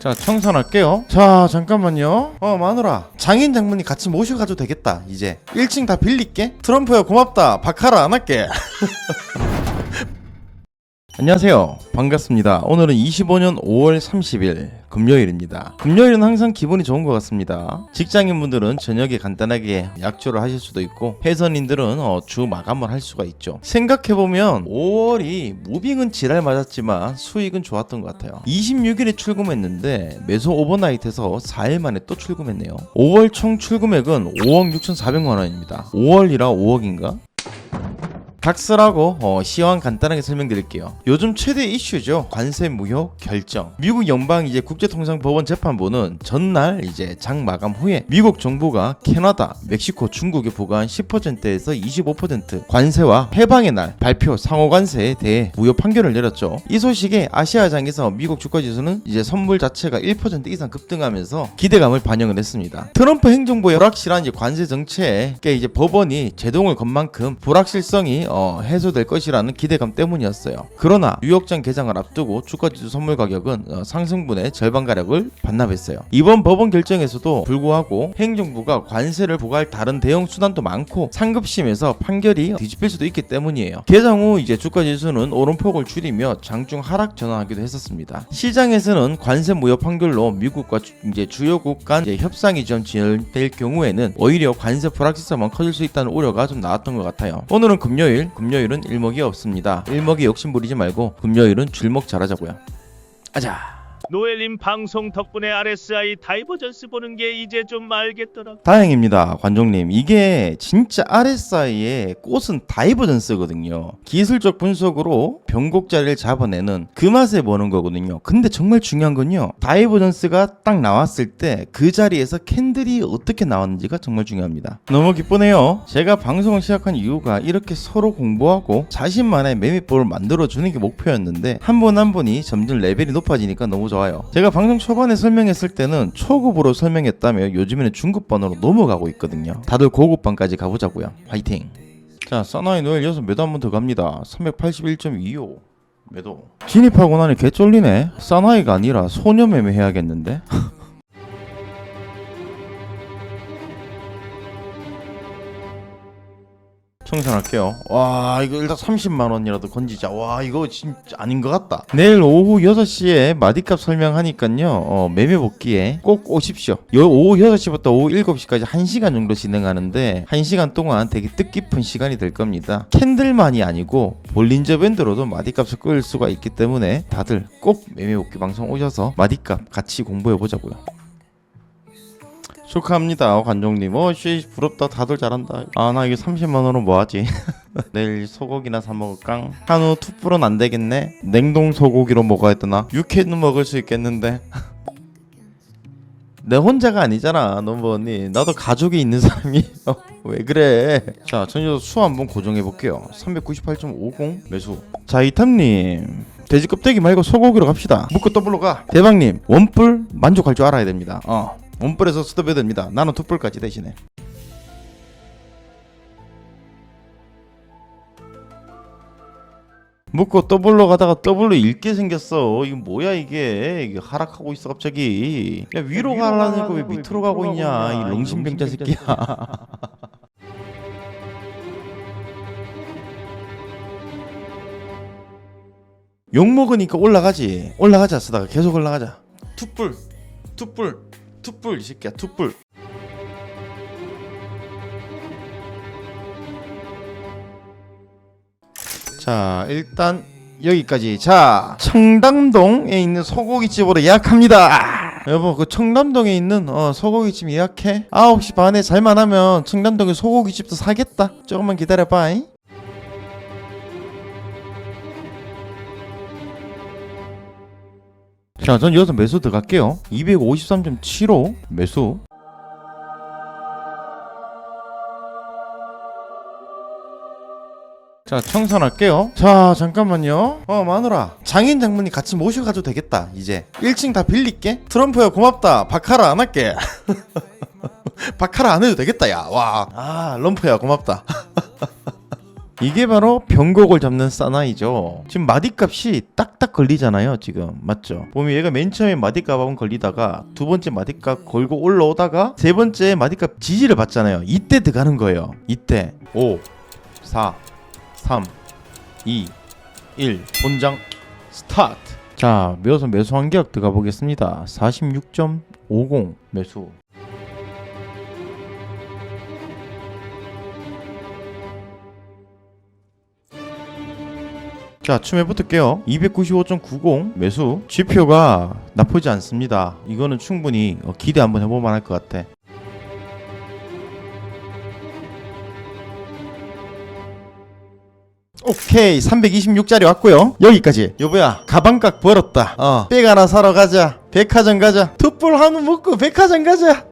자 청산할게요. 자 잠깐만요. 어 마누라. 장인 장모님 같이 모셔가도 되겠다 이제. 1층 다 빌릴게. 트럼프야 고맙다. 박하라 안 할게 안녕하세요. 반갑습니다. 오늘은 25년 5월 30일 금요일입니다. 금요일은 항상 기분이 좋은 것 같습니다. 직장인분들은 저녁에 간단하게 약조를 하실 수도 있고 회선인들은 어, 주 마감을 할 수가 있죠. 생각해보면 5월이 무빙은 지랄 맞았지만 수익은 좋았던 것 같아요. 26일에 출금했는데 매수 오버나이트에서 4일 만에 또 출금했네요. 5월 총 출금액은 5억 6,400만 원입니다. 5월이라 5억인가? 각설하고 어, 시황 간단하게 설명드릴게요. 요즘 최대 이슈죠. 관세 무효 결정. 미국 연방 이제 국제통상법원 재판부는 전날 이제 장 마감 후에 미국 정부가 캐나다, 멕시코, 중국에 부과한 10%에서 25% 관세와 해방의 날 발표 상호 관세에 대해 무효 판결을 내렸죠. 이 소식에 아시아장에서 미국 주가 지수는 이제 선물 자체가 1% 이상 급등하면서 기대감을 반영을 했습니다. 트럼프 행정부의 불확실한 이제 관세 정책에 이제 법원이 제동을 건 만큼 불확실성이 어, 해소될 것이라는 기대감 때문이었어요. 그러나 뉴욕장 개장을 앞두고 주가지수 선물 가격은 어, 상승분의 절반 가격을 반납했어요. 이번 법원 결정에서도 불구하고 행정부가 관세를 부과할 다른 대형 수단도 많고 상급심에서 판결이 뒤집힐 수도 있기 때문이에요. 개장 후 이제 주가지수는 오름폭을 줄이며 장중 하락 전환하기도 했었습니다. 시장에서는 관세 무효 판결로 미국과 주- 이제 주요국 간 이제 협상이 좀 진행될 경우에는 오히려 관세 불확실성만 커질 수 있다는 우려가 좀 나왔던 것 같아요. 오늘은 금요일, 금요일은 일목이 없습니다. 일목이 욕심 부리지 말고 금요일은 줄목 잘하자고요. 아자. 노엘님 방송 덕분에 RSI 다이버전스 보는 게 이제 좀 알겠더라. 다행입니다, 관종님. 이게 진짜 RSI의 꽃은 다이버전스거든요. 기술적 분석으로 변곡 자리를 잡아내는 그 맛에 보는 거거든요. 근데 정말 중요한 건요. 다이버전스가 딱 나왔을 때 그 자리에서 캔들이 어떻게 나왔는지가 정말 중요합니다. 너무 기쁘네요. 제가 방송을 시작한 이유가 이렇게 서로 공부하고 자신만의 매매법을 만들어주는 게 목표였는데 한분한 분이 점점 레벨이 높아지니까 너무 좋아 요. 제가 방송 초반에 설명했을 때는 초급으로 설명했다며 요즘에는 중급반으로 넘어가고 있거든요. 다들 고급반까지 가보자고요. 화이팅! 자, 사나이 노엘 여섯 매도 한 번 더 갑니다. 381.25 매도. 진입하고 나니 개 쫄리네. 사나이가 아니라 소녀 매매 해야겠는데? 청산할게요. 와 이거 일단 30만 원이라도 건지자. 와 이거 진짜 아닌 것 같다. 내일 오후 6시에 마디값 설명하니까요. 어, 매매 복귀에 꼭 오십시오. 요 오후 6시부터 오후 7시까지 1시간 정도 진행하는데 1시간 동안 되게 뜻깊은 시간이 될 겁니다. 캔들만이 아니고 볼린저 밴드로도 마디값을 끌 수가 있기 때문에 다들 꼭 매매 복귀 방송 오셔서 마디값 같이 공부해 보자고요. 축하합니다 관종님. 어씨 부럽다. 다들 잘한다. 아 나 이게 30만원으로 뭐하지? 내일 소고기나 사 먹을까 한우 투뿔은 안 되겠네. 냉동 소고기로 먹어야 되나? 육회는 먹을 수 있겠는데. 내 혼자가 아니잖아 너무 언니. 나도 가족이 있는 사람이. 어, 왜 그래? 자 전혀 수 한번 고정해 볼게요. 398.50 매수. 자 이탐님. 돼지 껍데기 말고 소고기로 갑시다. 묶고 더블로 가. 대박님 원뿔 만족할 줄 알아야 됩니다. 어 원뿔에서 스톱해야 됩니다 나는 투뿔까지 대신에 묶고 더블로 가다가 더블로 읽게 생겼어. 이거 뭐야 이게? 이게 하락하고 있어 갑자기. 야 위로 거왜 밑으로 가고 있냐? 이 롱신병자 새끼야. 욕 먹으니까 올라가지. 올라가자 쓰다가 계속 올라가자. 투뿔, 투뿔, 투뿔 이 새끼야 투뿔. 자 일단 여기까지 자 청담동에 있는 소고기집으로 예약합니다 여보 그 청담동에 있는 어, 소고기집 예약해 9시 반에 잘만 하면 청담동에 소고기집도 사겠다 조금만 기다려봐 잉? 자, 전 여기서 매수 들어갈게요. 253.75 매수. 자, 청산할게요. 자, 잠깐만요. 어, 마누라. 장인 장모님 같이 모셔가도 되겠다, 이제. 1층 다 빌릴게. 트럼프야, 고맙다. 박하라 안 할게. 박하라 안 해도 되겠다, 야. 와. 아, 럼프야, 고맙다. 이게 바로 병곡을 잡는 사나이죠. 지금 마디값이 딱딱 걸리잖아요. 지금 맞죠? 보면 얘가 맨 처음에 마디값 한번 걸리다가 두 번째 마디값 걸고 올라오다가 세 번째 마디값 지지를 받잖아요. 이때 들어가는 거예요. 이때 5, 4, 3, 2, 1 본장 스타트. 자, 매우선 매수 한격 들어가 보겠습니다. 46.50 매수. 자, 춤에 붙을게요. 295.90 매수. 지표가 나쁘지 않습니다. 이거는 충분히 어, 기대 한번 해볼 만할 것 같아. 오케이 326짜리 왔고요 여기까지 여보야 가방값 벌었다 어 백 하나 사러 가자 백화점 가자 툭불 한우 먹고 백화점 가자